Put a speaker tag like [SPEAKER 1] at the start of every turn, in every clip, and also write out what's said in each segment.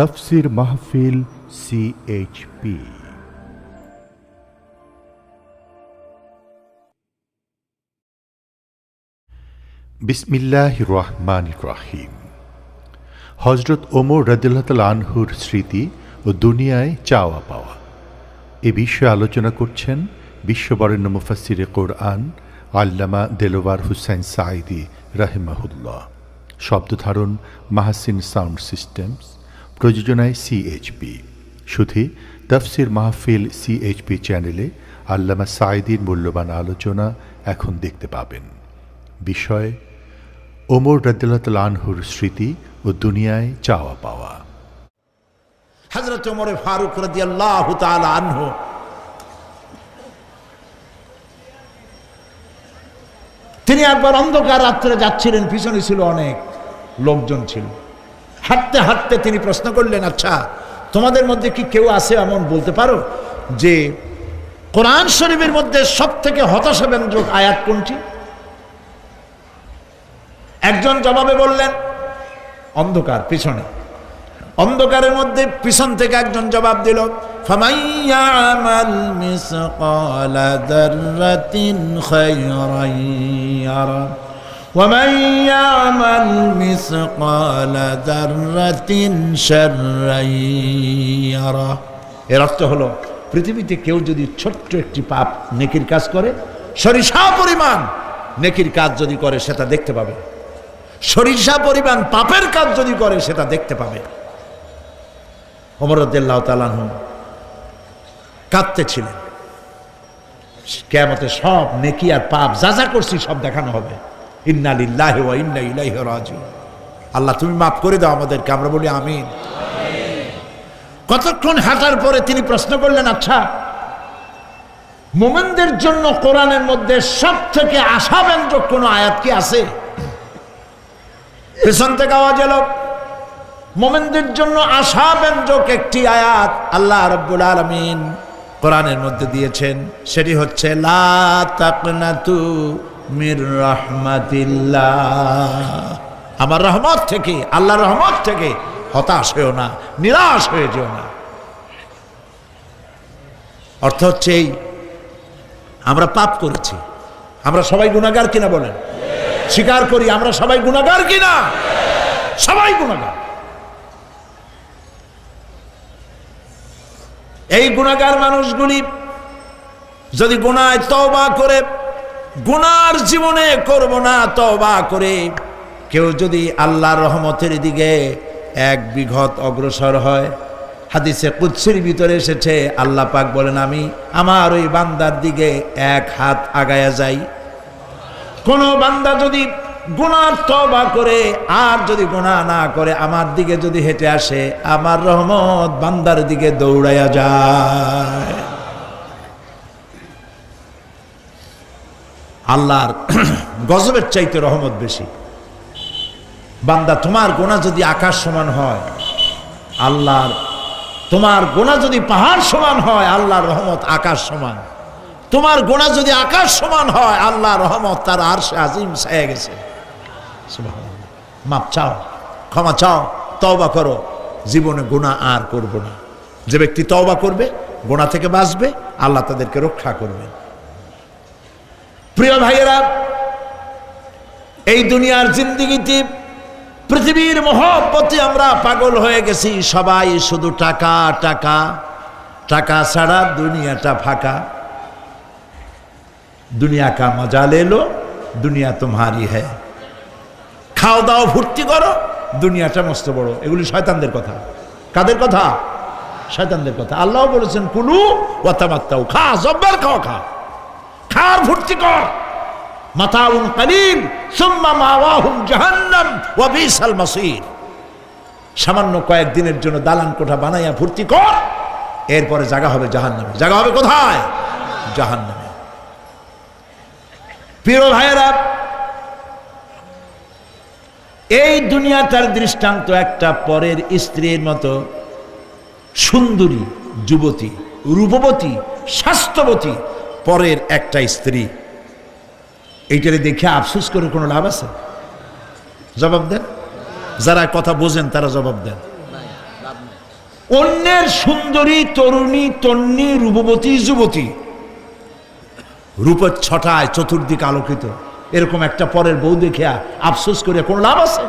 [SPEAKER 1] তফসির মাহফিল সিএইচপি বিসমিল্লাহ রহমান রাহিম। হজরত ওমর রাদিল্লাহ আনহুর স্মৃতি ও দুনিয়ায় চাওয়া পাওয়া। এ বিষয়ে আলোচনা করছেন বিশ্ববরেণ্য মুফাসিরে কোরআন আল্লামা দেলোয়ার হুসাইন সাইদি রাহেমাহুল্লাহ। শব্দধারণ মাহাসিন সাউন্ড সিস্টেমস। প্রযোজনায় সিএইচপি শুধু তফসির মাহফিল সিএইচপি চ্যানেলে আল্লামা সাইদির মূল্যবান আলোচনা এখন দেখতে পাবেন। বিষয়, ওমর রাদিল্লাহ আনহুর স্মৃতি ও দুনিয়ায় চাওয়া পাওয়া।
[SPEAKER 2] হজরত ওমরে ফারুক রাজি আল্লাহ আনহ। তিনি একবার অন্ধকার রাত্রে যাচ্ছিলেন, পিছনে ছিল অনেক লোকজন ছিল। হাঁটতে হাঁটতে তিনি প্রশ্ন করলেন আচ্ছা তোমাদের মধ্যে কি কেউ আছে এমন বলতে পারো যে কোরআন শরীফের মধ্যে সব থেকে হতাশা হতাশাব্যঞ্জক আয়াত কোনটি? একজন জবাবে বললেন, অন্ধকার, পিছনে। অন্ধকারের মধ্যে পিছন থেকে একজন জবাব দিল ফামাইয়ামাল মিসকালা দাররাতিন খায়রান ইয়ারা ومن يعمل مثقال ذرة شرا يره এর অর্থ হলো পৃথিবীতে কেউ যদি ছোট্ট একটি পাপ নেকির কাজ করে সরিষা পরিমাণ নেকির কাজ যদি করে সেটা দেখতে পাবে সরিষা পরিমাণ পাপের কাজ যদি করে সেটা দেখতে পাবে অমরদ্দাহ তালানহ কাঁদতেছিলেন কেমতে সব নেকি আর পাপ যা যা করছি সব দেখানো হবে ইন্নালিল্লাহ ইন্না আল্লাহ, তুমি মাফ করে দাও আমাদেরকে, আমরা বলি আমিন। কতক্ষণ হাঁটার পরে তিনি প্রশ্ন করলেন আচ্ছা মোমেনদের জন্য কোরআনের মধ্যে সব থেকে আশাব্যঞ্জক কোনো আয়াত কি আছে? পেছন থেকে আওয়াজ এলো, মোমেনদের জন্য আশাব্যঞ্জক একটি আয়াত আল্লাহ রব্বুল আলমিন কোরআনের মধ্যে দিয়েছেন। সেটি হচ্ছে, লা তাকনাতু মির রহমাতিল্লাহ। আমার রহমত থেকে, আল্লাহর রহমত থেকে হতাশ হয়েও না, নিরাশ হয়ে যেও না। অর্থ হচ্ছে এই, আমরা পাপ করেছি। আমরা সবাই গুণাগার কিনা বলেন? স্বীকার করি, আমরা সবাই গুণাগার কিনা? সবাই গুণাগার এই গুণাগার মানুষগুলি যদি গুণায় তবা করে গুনার জীবনে করব না তবা করে। কেউ যদি আল্লাহর রহমতের দিকে এক বিঘত অগ্রসর হয়, হাদিসে কুৎসির ভিতরে এসেছে, আল্লাহ পাক বলেন, আমি আমার ওই বান্দার দিকে এক হাত আগায়া যাই। কোন বান্দা যদি গুনার তবা করে, আর যদি গুণা না করে, আমার দিকে যদি হেঁটে আসে, আমার রহমত বান্দার দিকে দৌড়াইয়া যায়। আল্লাহর গজবের চাইতে রহমত বেশি। বান্দা, তোমার গোনা যদি আকাশ সমান হয়, আল্লাহর, তোমার গোনা যদি পাহাড় সমান হয়, আল্লাহর রহমত আকাশ সমান। তোমার গোনা যদি আকাশ সমান হয় আল্লাহ রহমত তার আর সে আজিম ছায়া গেছে। মাপ চাও, ক্ষমা চাও, তওবা করো। জীবনে গোনা আর করব না। যে ব্যক্তি তওবা করবে, গোনা থেকে বাঁচবে, আল্লাহ তাদেরকে রক্ষা করবে প্রিয় ভাইয়েরা, এই দুনিয়ার জিন্দিগিতে পৃথিবীর মহব্বতে আমরা পাগল হয়ে গেছি। সবাই শুধু টাকা টাকা টাকা ছাড়া দুনিয়াটা ফাঁকা। দুনিয়া কা মজা লে লো, দুনিয়া তোমারই হ্যাঁ খাও দাও ভর্তি করো, দুনিয়াটা মস্ত বড়। এগুলি শয়তানদের কথা। কাদের কথা? শয়তানদের কথা। আল্লাহ বলেছেন, কুলু ওয়াতামাত্তাও খা, জব্বার খাও, খা। খার ভর্তি কর। মাতাউন কালিল সুম্মা মাওয়াহুম জাহান্নাম, ওয়া বিসাল মাসির। সামান্য কয়েকদিনের জন্য দালান কোঠা বানাইয়া ভর্তি কর, এরপরে জায়গা হবে জাহান্নামে। জায়গা হবে কোথায়? জাহান্নামে। প্রিয় ভাইয়েরা, এই দুনিয়াটার দৃষ্টান্ত একটা পরের স্ত্রীর মতো সুন্দরী, যুবতী, রূপবতী, স্বাস্থ্যবতী পরের একটা স্ত্রী। এইটারে দেখে আফসোস করে কোনো লাভ আছে? জবাব দেন। যারা কথা বোঝেন, তারা জবাব দেন। অন্যের সুন্দরী, তরুণী, তন্নি, রূপবতী, যুবতী, রূপের ছটায় চতুর্দিক আলোকিত। এরকম একটা পরের বউ দেখিয়া আফসোস করে কোনো লাভ আছে?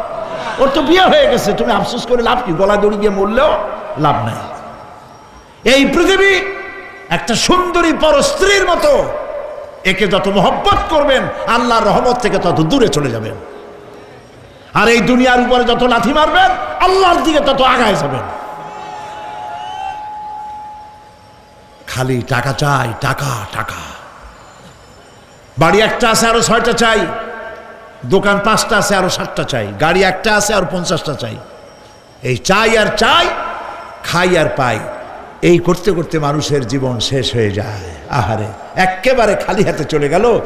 [SPEAKER 2] ওর তো বিয়ে হয়ে গেছে, তুমি আফসোস করে লাভ কি? গলা দড়ি গিয়ে মরলেও লাভ নাই। এই পৃথিবী একটা সুন্দরী পর স্ত্রীর মতো। একে যত মহব্বত করবেন, আল্লাহর রহমত থেকে তত দূরে চলে যাবেন। আর এই দুনিয়ার উপরে যত লাথি মারবেন, আল্লাহর দিকে তত আগায় যাবেন। খালি টাকা চাই, টাকা টাকা। বাড়ি একটা আছে, আরও ছয়টা চাই। দোকান পাঁচটা আছে, আরও সাতটা চাই। গাড়ি একটা আছে, আর পঞ্চাশটা চাই। এই চাই আর চাই, খাই আর পাই। এই করতে করতে মানুষের জীবন শেষ হয়ে যায়। আহারে একেবারে খালি হাতে চলে গেল।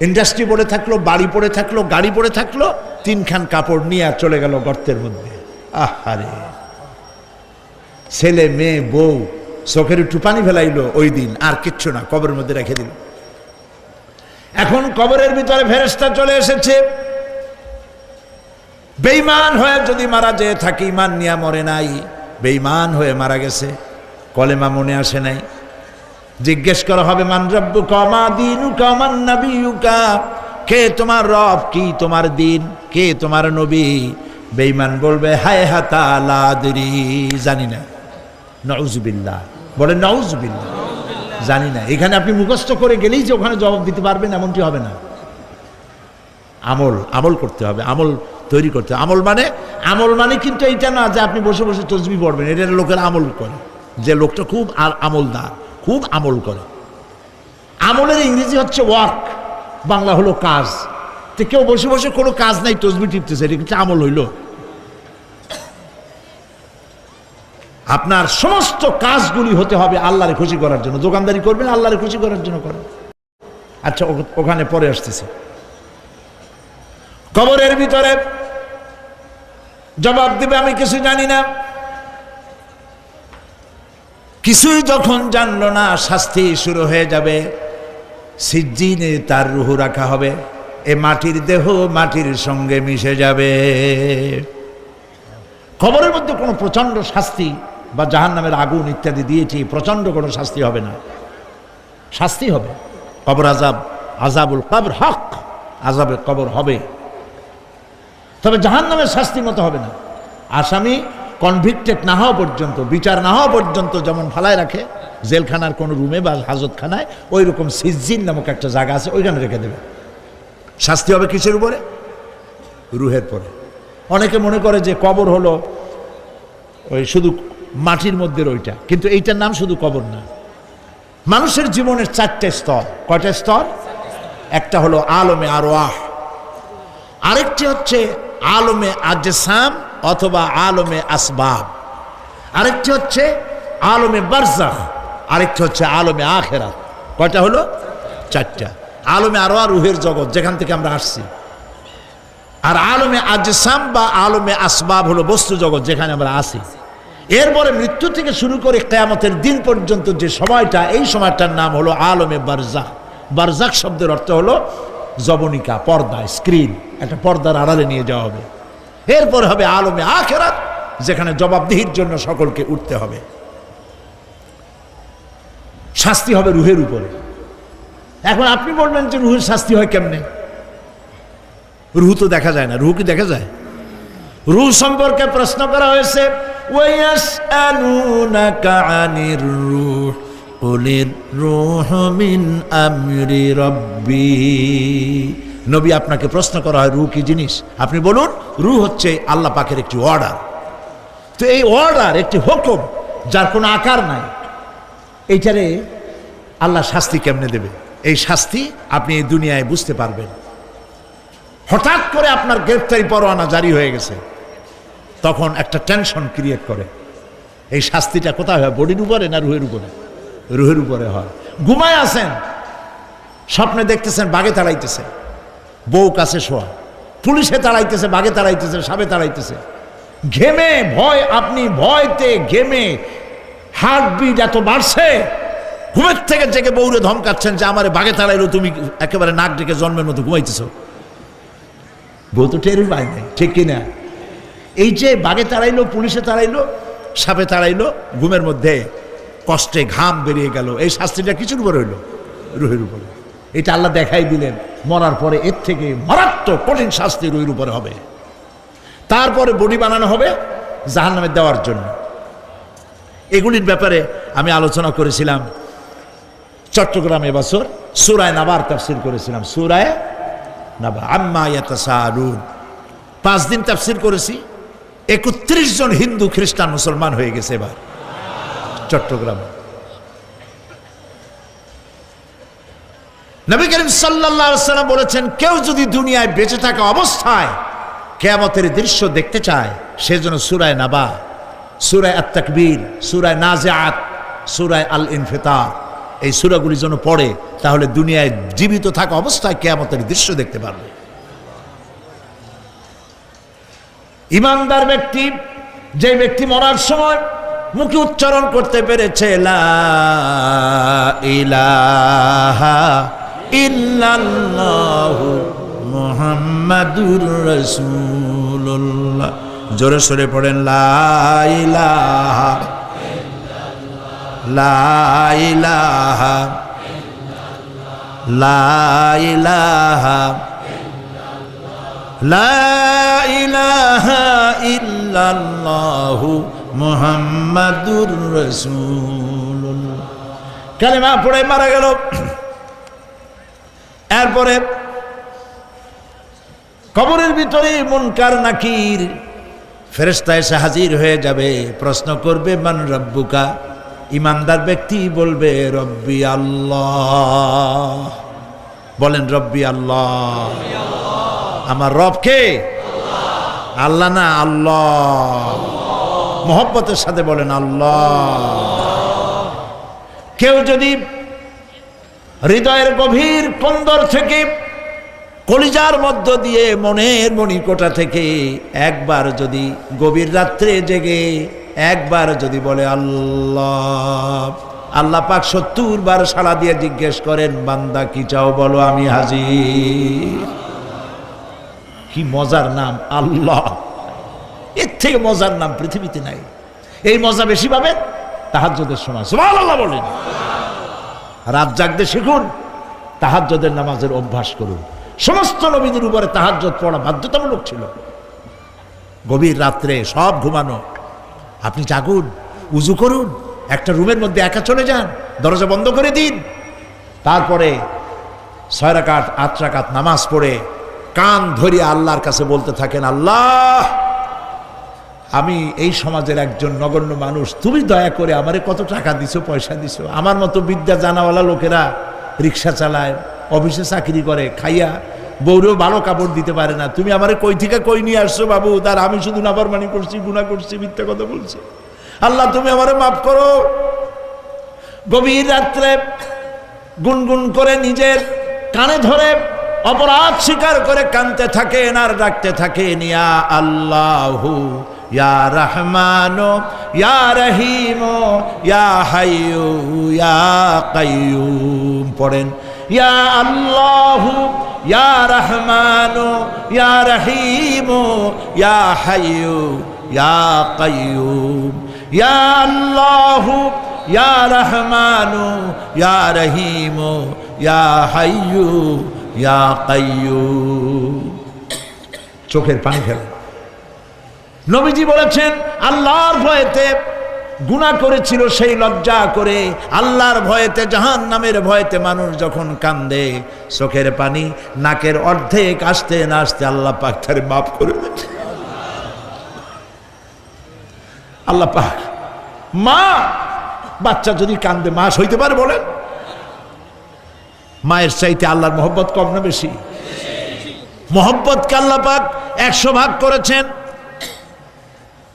[SPEAKER 2] ইন্ডাস্ট্রি পড়ে থাকল, বাড়ি পড়ে থাকল, গাড়ি পড়ে থাকল, তিনখান কাপড় নিয়ে আর চলে গেল গর্তের মধ্যে। আহারে। ছেলে, মেয়ে, বউ, চোখের একটু পানি ফেলাইলো ওই দিন, আর কিচ্ছু না, কবরের মধ্যে রেখে দিল। এখন কবরের ভিতরে ফেরেস্তা চলে এসেছে। বেইমান হয়ে যদি মারা যেয়ে থাকে, ইমান নিয়া মরে নাই। বেইমান হয়ে মারা গেছে। কলেমা মনে আসে নাই। জিজ্ঞেস করা হবে, মান রব্বু কমা দিনু কমান কে তোমার রব? কি তোমার দিন? কে তোমার নবী? বেইমান বলবে, হায় হাতা লাদরি জানি না। নউজুবিল্লাহ। বলে, নউজুবিল্লাহ। জানি না। এখানে আপনি মুখস্থ করে গেলেই যে ওখানে জবাব দিতে পারবেন, এমনটি হবে না। আমল আমল করতে হবে। আমল তৈরি করতে আমল মানে আমল মানে কিন্তু এইটা না যে আপনি বসে বসে তসবি পড়বেন। এটা লোকের আমল করে। যে লোকটা খুব আর আমলদার, খুব আমল করে। আমলের ইংরেজি হচ্ছে ওয়ার্ক বাংলা হলো কাজ। তো কেউ বসে বসে কোনো কাজ নাই, তসবি টিপতেছে, এটা আমল হইল। আপনার সমস্ত কাজগুলি হতে হবে আল্লাহরে খুশি করার জন্য। দোকানদারি করবেন, আল্লাহরে খুশি করার জন্য করেন। আচ্ছা ওখানে পরে আসতেছে। কবরের ভিতরে জবাব দিবে, আমি কিছু জানি না। কিছুই যখন জানল না, শাস্তি শুরু হয়ে যাবে। সিজ্জিনে তার রুহু রাখা হবে। এ মাটির দেহ মাটির সঙ্গে মিশে যাবে। খবরের মধ্যে কোনো প্রচণ্ড শাস্তি বা জাহান নামের আগুন ইত্যাদি দিয়েছি, প্রচণ্ড কোনো শাস্তি হবে না। শাস্তি হবে। কবর আজাব আজাবুল কবর হক আজাবের কবর হবে। তবে জাহান নামের শাস্তি মতো হবে না। আসামি কনভিক্টেড না হওয়া পর্যন্ত, বিচার না হওয়া পর্যন্ত যেমন ফালায় রাখে, জেলখানার কোনো রুমে বা হাজতখানায় ওই রকম সিজিন নামক একটা জায়গা আছে, ওইখানে রেখে দেবে। শাস্তি হবে কিসের উপরে? রুহের পরে। অনেকে মনে করে যে কবর হলো ওই শুধু মাটির মধ্যে ওইটা কিন্তু এইটার নাম শুধু কবর না। মানুষের জীবনের চারটে স্তর। কয়টা স্তর? একটা হলো আলমে আরোয়াহ, আরেকটি হচ্ছে আলমে আজসাম অথবা আলমে আসবাব। আরেকটি হচ্ছে আলমে বারজাখ, আরেকটি হচ্ছে আলমে আখেরা কয়টা হলো? চারটা। আলমে আরোয়া রুহের জগৎ, যেখান থেকে আমরা আসছি। আর আলমে আজসাম বা আলমে আসবাব হলো বস্তু জগৎ, যেখানে আমরা আসি এরপরে মৃত্যু থেকে শুরু করে কেয়ামতের দিন পর্যন্ত যে সময়টা, এই সময়টার নাম হলো আলমে বারজাক বারজাক শব্দের অর্থ হলো জবনিকা, পর্দা, স্ক্রিন। একটা পর্দার আড়ালে নিয়ে যাওয়া হবে। এরপর হবে আলমে আখেরাত, যেখানে জবাবদিহির জন্য সকলকে উঠতে হবে। শাস্তি হবে রুহের উপরে। এখন আপনি বলবেন যে রুহের শাস্তি হয় কেমনে? রুহ তো দেখা যায় না। রুহ কি দেখা যায়? রুহ সম্পর্কে প্রশ্ন করা হয়েছে রুহ মিন আমরি রব্বী। নবী আপনাকে প্রশ্ন করা হয়, রু কি জিনিস? আপনি বলুন রুহ হচ্ছে আল্লাহ পাকের একটি অর্ডার তো এই অর্ডার একটি হুকুম, যার কোনো আকার নাই। এইটারে আল্লাহ শাস্তি কেমনে দেবে? এই শাস্তি আপনি এই দুনিয়ায় বুঝতে পারবেন। হঠাৎ করে আপনার গ্রেফতারি পরোয়ানা জারি হয়ে গেছে। তখন একটা টেনশন ক্রিয়েট করে। এই শাস্তিটা কোথায় হয়? বডির উপরে না রুহের উপরে? রুহের উপরে হয়। ঘুমায় আছেন, স্বপ্নে দেখতেছেন বাঘে তাড়াইতেছে বউ কাছে শোয়া। পুলিশে তাড়াইতেছে, বাঘে তাড়াইতেছে সাবে তাড়াইতেছে। ঘেমে, ভয়, আপনি ভয়তে ঘেমে হার্টবিট এত বাড়ছে। ঘুমের থেকে জেগে বউরে ধমকাচ্ছেন যে, আমার বাঘে তাড়াইলো, তুমি একেবারে নাক ডেকে জন্মের মতো ঘুমাইতেছো। বউ তো টেরই পায় নাই, ঠিক কিনা এই যে বাঘে তাড়াইলো, পুলিশে তাড়াইলো, সাপে তাড়াইলো, ঘুমের মধ্যে কষ্টে ঘাম বেরিয়ে গেল। এই শাস্তিটা কিছুর উপরে হইল? রুহের উপরে। এটা আল্লাহ দেখাই দিলেন। মরার পরে এর থেকে মারাত্মক কঠিন শাস্তি রুহির উপরে হবে। তারপরে বডি বানানো হবে জাহান্নামে দেওয়ার জন্য। এগুলির ব্যাপারে আমি আলোচনা করেছিলাম চট্টগ্রামে বছর সুরায় নাবার তাফসির করেছিলাম। সুরায় নাবা, আম্মা ইয়াতাসালুন। পাঁচ দিন তাফসির করেছি, একত্রিশ জন হিন্দু খ্রিস্টান মুসলমান হয়ে গেছে এবার। চট্টগ্রামে। নবী করিম সাল্লাম বলেছেন, কেউ যদি দুনিয়ায় বেঁচে থাকা অবস্থায় কেয়ামতের দৃশ্য দেখতে চায় সেজন্য সুরায় নাবা, সুরায় আত তাকবীর সুরায় নাজিআত, সুরায় আল ইনফিতার এই সুরাগুলি যেন পড়ে, তাহলে দুনিয়ায় জীবিত থাকা অবস্থায় কেয়ামতের দৃশ্য দেখতে পারবে। ইমানদার ব্যক্তি, যে ব্যক্তি মরার সময় মুখে উচ্চারণ করতে পেরেছে, লা ইলাহা ইল্লাল্লাহু মুহাম্মাদুর রাসূলুল্লাহ। জোরে সরে পড়েন, লা ইলাহা লা ইলাহা লা ইলাহা পড়ে মারা গেল। এরপরে, কবরের ভিতরে মুনকার, নাকির ফেরেস্তা এসে হাজির হয়ে যাবে। প্রশ্ন করবে, মান রব্বুকা? ইমানদার ব্যক্তি বলবে, রব্বি আল্লাহ। বলেন, রব্বি আল্লাহ। আমার রব কে? আল্লাহ না, আল্লাহ। মোহব্বতের সাথে বলেন, আল্লাহ। কেউ যদি হৃদয়ের গভীর কন্দর থেকে, কলিজার মধ্য দিয়ে মনের মণিকোটা থেকে একবার যদি গভীর রাত্রে জেগে, একবার যদি বলে আল্লাহ আল্লাহ পাক সত্তর বার সাড়া দিয়ে জিজ্ঞেস করেন, বান্দা কি চাও বলো, আমি হাজির। কি মজার নাম, আল্লাহ। এর থেকে মজার নাম পৃথিবীতে নাই। এই মজা বেশি পাবেন তাহাজ্জদের সময়। সুবহানাল্লাহ বলেন। রাত জাগতে শিখুন, তাহাজ্জদের নামাজের অভ্যাস করুন। সমস্ত নবীদের উপরে তাহাজ্জত পড়া বাধ্যতামূলক ছিল। গভীর রাত্রে সব ঘুমানো। আপনি জাগুন, উজু করুন, একটা রুমের মধ্যে একা চলে যান, দরজা বন্ধ করে দিন। তারপরে ছয় রাকাত, আট রাকাত নামাজ পড়ে কান ধরিয়ে আল্লাহর কাছে বলতে থাকেন, আল্লাহ আমি এই সমাজের একজন নগণ্য মানুষ, তুমি দয়া করে আমারে কত টাকা দিছো, পয়সা দিছো? আমার মতো বিদ্যা জানাওয়ালা লোকেরা রিক্সা চালায়, অফিসে চাকরি করে, খাইয়া বউরেও ভালো কাপড় দিতে পারে না। তুমি আমার কই থেকে কই নিয়ে আসছো বাবু? তার আমি শুধু নাফরমানি করছি গুণা করছি, মিথ্যা কথা বলছি। আল্লাহ, তুমি আমারে মাফ করো। গভীর রাত্রে গুনগুন করে নিজের কানে ধরে অপরাধ স্বীকার করে কানতে থাকেন আর ডাকতে থাকেন, ইয়া আল্লাহু ইয়া রহমানো, ইয়া রহিমো, ইয়া হাইয়ু, ইয়া কাইয়ুম। পড়েন, ইয়া আল্লাহু, ইয়া রহমানো, ইয়া রহিমো, ইয়া হাইয়ু, ইয়া কাইয়ুম। ইয়া আল্লাহু, ইয়া রহমানু, ইয়া রহিমু, ইয়া হাইয়ু, ইয়া কাইয়ুম। চোখের পানি ফেলে নবীজি বলেছেন, আল্লাহর ভয়েতে গুণা করেছিল সেই লজ্জা করে, আল্লাহর ভয়েতে জাহান নামের ভয়েতে মানুষ যখন কান্দে, চোখের পানি নাকের অর্ধেক আসতে না আসতে আল্লাহ পাক তারে মাফ করে। আল্লাহ পাক, মা, বাচ্চা যদি কান্দে, মাস হইতে পারে বলেন? মায়ের চাইতে আল্লাহর মোহব্বত কম না বেশি? মোহব্বতকে আল্লাহ পাক একশো ভাগ করেছেন।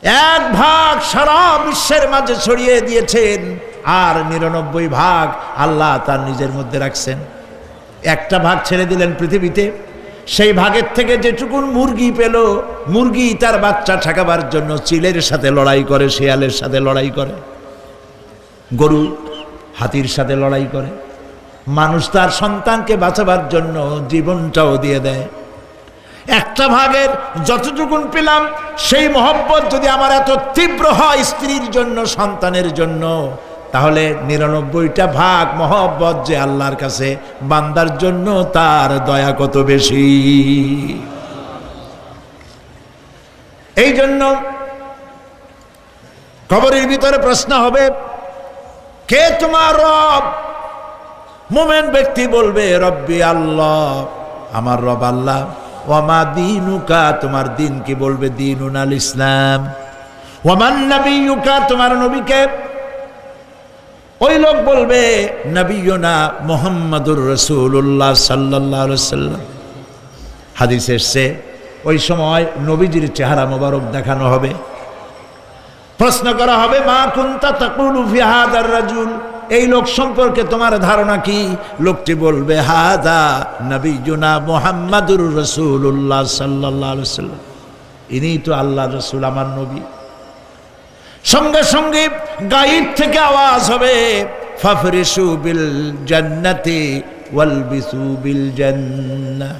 [SPEAKER 2] এক ভাগ সারা বিশ্বের মাঝে ছড়িয়ে দিয়েছেন, আর নিরানব্বই ভাগ আল্লাহ তার নিজের মধ্যে রাখছেন। একটা ভাগ ছেড়ে দিলেন পৃথিবীতে, সেই ভাগের থেকে যেটুকুন মুরগি পেল, মুরগি তার বাচ্চা ঠেকাবার জন্য চিলের সাথে লড়াই করে, শিয়ালের সাথে লড়াই করে, গরু হাতির সাথে লড়াই করে। মানুষ তার সন্তানকে বাঁচাবার জন্য জীবনটাও দিয়ে দেয়। একটা ভাগের যতটুকুন পেলাম, সেই মহব্বত যদি আমার এত তীব্র হয় স্ত্রীর জন্য, সন্তানের জন্য, তাহলে নিরানব্বইটা ভাগ মহব্বত যে আল্লাহর কাছে, বান্দার জন্য তার দয়া কত বেশি? এই জন্য কবরের ভিতরে প্রশ্ন হবে, কে তোমার রব? মোমেন ব্যক্তি বলবে, রব্বি আল্লাহ। আমার রব আল্লাহ। ওয়ামা দিনুকা, তোমার দিন কি বলবে? দিনুন আল ইসলাম। ওয়ামান নবীকা তোমার নবীকে। ওই লোক বলবে নবীনা মোহাম্মদুর রসুল্লাহ সাল্লাহ সাল্লাম। হাদিস এসছে, ওই সময় নবীজির চেহারা মোবারক দেখানো হবে। প্রশ্ন করা হবে, মা কুন্তা তাকুলু ফি হাদার রাজুল? এই লোক সম্পর্কে তোমার ধারণা কি? লোকটি বলবে, হাদা নবীজুনা মুহাম্মাদুর রাসূলুল্লাহ সাল্লাল্লাহু আলাইহি সাল্লাম ইনি তো আল্লাহ রসুল, আমার নবী। সঙ্গে সঙ্গে গাইড থেকে আওয়াজ হবে, ফাফরিসু বিল জান্নাতি ওয়ালবিসু বিল জান্নাহ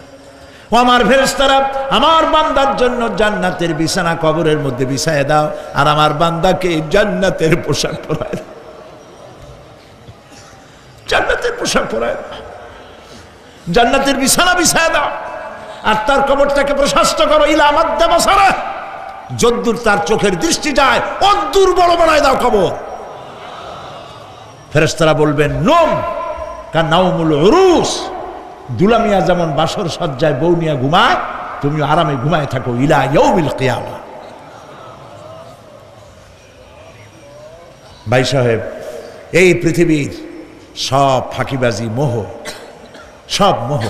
[SPEAKER 2] ও আমার ফেরেশতারা, আমার বান্দার জন্য জান্নাতের বিছানা কবরের মধ্যে বিছায় দাও, আর আমার বান্দাকে জান্নাতের পোশাক পরায় দাও। জান্নাতের পোশাক পরায়। দাও জান্নাতের বিছানা বিছায় দাও। আর তার কবরটাকে প্রশস্ত করো। ইলা মাদ্দা বাসারা। যদ্দূর তার চোখের দৃষ্টি যায়, অদ্দূর বড় বানায় দাও কবর। ফেরেশতারা বলবেন, নোম কার নাউমুল উরুস। দুলামিয়া যেমন বাসর সজ্জায় বউ নিয়ে ঘুমায় তুমি আরামে ঘুমায় থাকো। ইলা ইয়ৌমিল কিয়ামা। ভাই সাহেব, এই পৃথিবীর সব ফাঁকিবাজি মোহ, সব মোহ,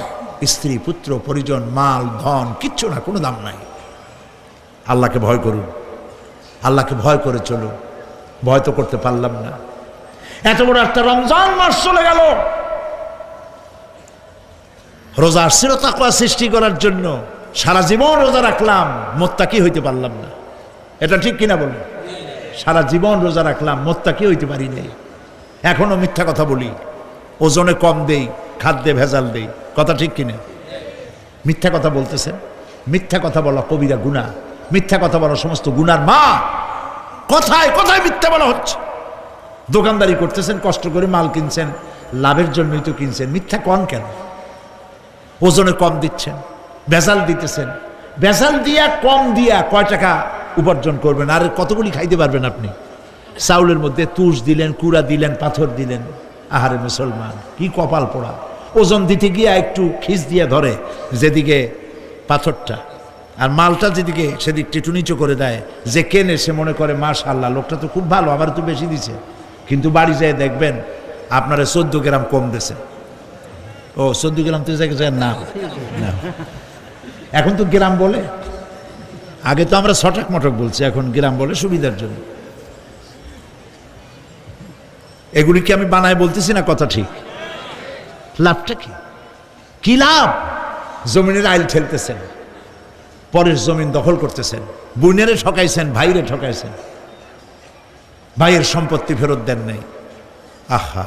[SPEAKER 2] স্ত্রী, পুত্র, পরিজন, মাল, ধন, কিচ্ছু না, কোনো দাম নাই। আল্লাহকে ভয় করুন, আল্লাহকে ভয় করে চলুন, ভয় তো করতে পারলাম না। এত বড় একটা রমজান মাস চলে গেল। রোজা আসছিল সৃষ্টি করার জন্য সারা জীবন রোজা রাখলাম, মোত্তাকি হইতে পারলাম না। এটা ঠিক কিনা বলুন? সারা জীবন রোজা রাখলাম, মোত্তাকি হইতে পারি নাই। এখনও মিথ্যা কথা বলি। ওজনে কম দেই, খাদ্যে ভেজাল দেই। কথা ঠিক কিনা? মিথ্যা কথা বলতেছেন? মিথ্যা কথা বলা কবিরা গুণা মিথ্যা কথা বলা সমস্ত গুনার মা। কথায় কথায় মিথ্যা বলা হচ্ছে। দোকানদারি করতেছেন, কষ্ট করে মাল কিনছেন, লাভের জন্যই তো কিনছেন। মিথ্যা কন কেন? ওজনে কম দিচ্ছেন, ভেজাল দিতেছেন। ভেজাল দিয়া, কম দিয়া কয় টাকা উপার্জন করবেন? আর কতগুলি খাইতে পারবেন আপনি? চাউলের মধ্যে তুষ দিলেন, কুড়া দিলেন, পাথর দিলেন। আহারে মুসলমান, কি কপাল পোড়া। ওজন দিতে গিয়া একটু খিস দিয়ে ধরে যেদিকে পাথরটা। আর মালটা যেদিকে সেদিক টিটু নিচু করে দেয়। যে কেনে সে মনে করে মাস আল্লাহ লোকটা তো খুব ভালো, আমার তো বেশি দিছে। কিন্তু বাড়ি যেয়ে দেখবেন, আপনারা চোদ্দ গ্রাম কম দিছে। ও, চোদ্দ গ্রাম তো জায়গায় না। এখন তো গ্রাম বলে। আগে তো আমরা ছটক মটক বলছি, এখন গ্রাম বলে সুবিধার জন্য। এগুলি কি আমি বানায় বলতেছি না কথা ঠিক? লাভটা কি? কি লাভ? জমিনের আইল ঠেলতেছেন, পরের জমিন দখল করতেছেন বোনেরে ঠকাইছেন, ভাইরে ঠকাইছেন। ভাইয়ের সম্পত্তি ফেরত দেন নাই। আহা!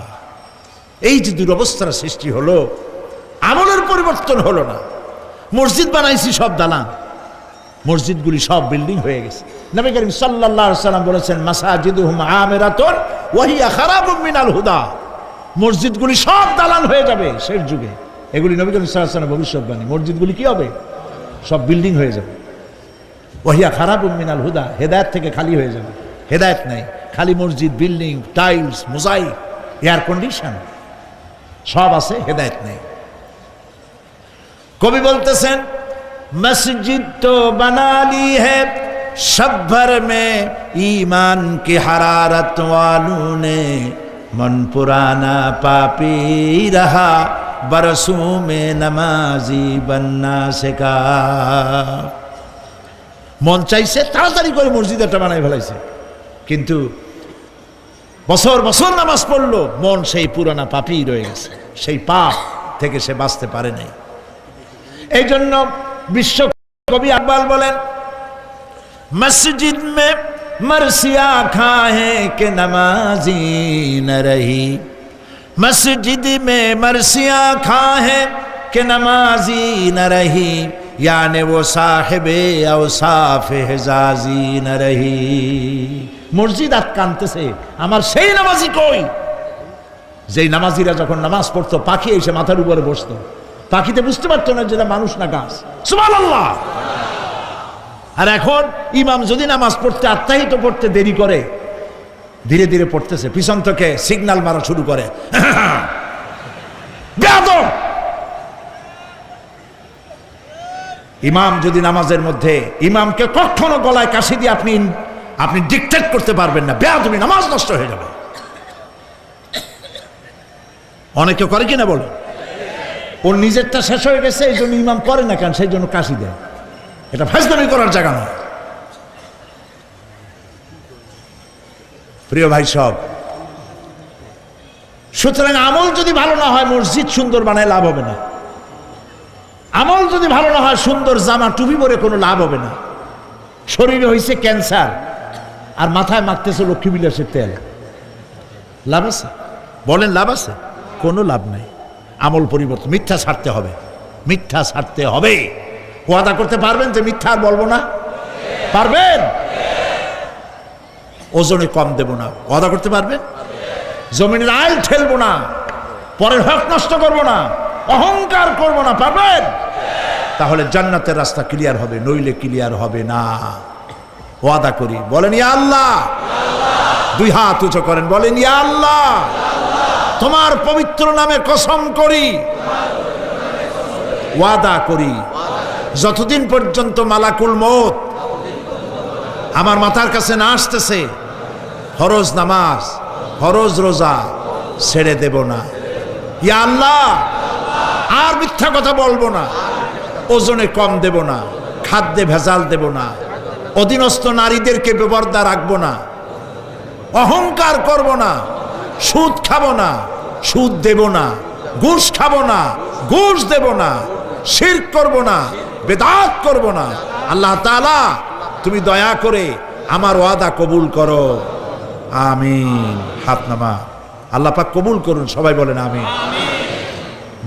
[SPEAKER 2] এই যে দুরবস্থার সৃষ্টি হলো, আমলের পরিবর্তন হলো না। মসজিদ বানাইছি সব দালান। মসজিদগুলি সব বিল্ডিং হয়ে গেছে। নবী করিম আলাইহি সাল্লাম বলেছেন, মাসাজিদুহুম আমিরাতুন ওয়াহিয়া খারাপ মিনাল হুদা। মসজিদগুলি সব দালান হয়ে যাবে শেষ যুগে। এগুলি নবীকরণ করিম সাল্লাহ ভবিষ্যৎবাণী। মসজিদগুলি কি হবে? সব বিল্ডিং হয়ে যাবে। ওহিয়া খারাপ মিনাল হুদা, হেদায়ত থেকে খালি হয়ে যাবে। হেদায়ত নাই। খালি মসজিদ, building, tiles mosaic air condition, সব আছে, হেদায়ত নেই। কবি বলতেছেন, মসজিদ তো বানালি হ্যাঁ है सब भर में ईमान की हरारत वालों ने मन पुराना पापी रहा बरसों में नमाजी बनना শেখা মন চাইছে তাড়াতাড়ি করে মসজিদ একটা বানাই ফেলাইছে কিন্তু বছর বছর নামাজ পড়লো মন সেই পুরানা পাপই রয়ে গেছে সেই পাপ থেকে সে বাঁচতে পারে নাই এই জন্য বিশ্ব কবি আকবাল বলেন মসজিদ মে মরসিয়া খাহে কে নমাজি ন রহি মসজিদ মে মরসিয়া খাহে কে নমাজি ন রহি याने वो साहेब औसाफ हेजाजी न रही মসজিদ আটকানতেছে আমার সেই নামাজি কই যেই নামাজিরা যখন নামাজ পড়তো পাখি এসে মাথার উপরে বসতো পাখিতে বুঝতে পারতো না যেটা মানুষ না গাছ সুবহানাল্লাহ আর এখন ইমাম যদি নামাজ পড়তে, আত্মাহিত পড়তে দেরি করে, ধীরে ধীরে পড়তেছে। পিছন থেকে সিগন্যাল মারা শুরু করে। ইমাম যদি নামাজের মধ্যে, ইমামকে কখনো গলায় কাশি দিয়ে আপনি আপনি ডিকটেট করতে পারবেন না। বেয়া তুমি নামাজ নষ্ট হয়ে যাবে। অনেকে করে কিনা বলো ওর নিজেরটা শেষ হয়ে গেছে, এই জন্য ইমাম করে না কেন? সেই জন্য কাশি দেয়। এটা ফাজদামি করার জায়গা নয়। প্রিয় ভাই সব, সুতরাং আমল যদি ভালো না হয়, মসজিদ সুন্দর বানায় লাভ হবে না। আমল যদি ভালো না হয়, সুন্দর জামা টুপি পরে কোনো লাভ হবে না। শরীরে হয়েছে ক্যান্সার, আর মাথায় মাখতেছে লক্ষ্মী বিলাসের তেল। লাভ আছে? বলেন লাভ আছে? কোনো লাভ নাই। আমল পরিবর্তন, মিথ্যা ছাড়তে হবে। মিথ্যা ছাড়তে হবে। ওয়াদা করতে পারবেন যে মিথ্যা আর বলব না? পারবেন? ওজনে কম দেব না। ওয়াদা করতে পারবেন? জমিনের আইল ঠেলবো না। পরের হক নষ্ট করব না। অহংকার করব না। পারবেন? তাহলে জান্নাতের রাস্তা ক্লিয়ার হবে, নইলে ক্লিয়ার হবে না। ওয়াদা করি। বলেন, ইয়া আল্লাহ। দুই হাত উঁচু করেন, বলেন, ইয়া আল্লাহ। তোমার পবিত্র নামে কসম করি। ওয়াদা করি। যতদিন পর্যন্ত মালাকুল মত আমার মাথার কাছে না আসতেছে, ফরজ নামাজ, ফরজ রোজা ছেড়ে দেব না। ইয়া আল্লাহ, আর মিথ্যা কথা বলব না, ওজনে কম দেব না, খাদ্যে ভেজাল দেব না, অধীনস্থ নারীদেরকে বেপর্দা রাখব না, অহংকার করব না, সুদ খাব না, সুদ দেব না, ঘুষ খাব না, ঘুষ দেব না শির করব না বেদাত করব না। আল্লাহ তালা তুমি দয়া করে আমার ওয়াদা কবুল করো। আমিন। হাত নামা। আল্লাহ পাক কবুল করুন, সবাই বলেন আমিন।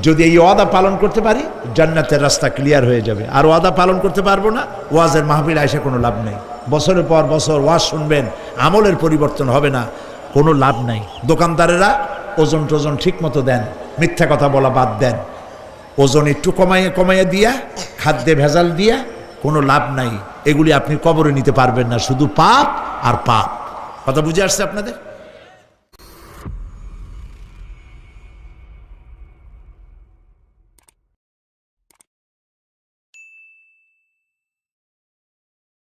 [SPEAKER 2] যদি এই ওয়াদা পালন করতে পারি, জান্নাতের রাস্তা ক্লিয়ার হয়ে যাবে। আর ওয়াদা পালন করতে পারব না, ওয়াজের মাহফিল আইসা কোনো লাভ নেই। বছরের পর বছর ওয়াজ শুনবেন, আমলের পরিবর্তন হবে না, কোনো লাভ নাই। দোকানদারেরা ওজন টোজন ঠিক মতো দেন, মিথ্যা কথা বলা বাদ দেন। ওজন একটু কমাইয়া কমাইয়া দিয়া, খাদ্যে ভেজাল দিয়া, কোনো লাভ নাই। এগুলি আপনি কবরে নিতে পারবেন না, শুধু পাপ আর পাপ। কথা বুঝে আসছে আপনাদের?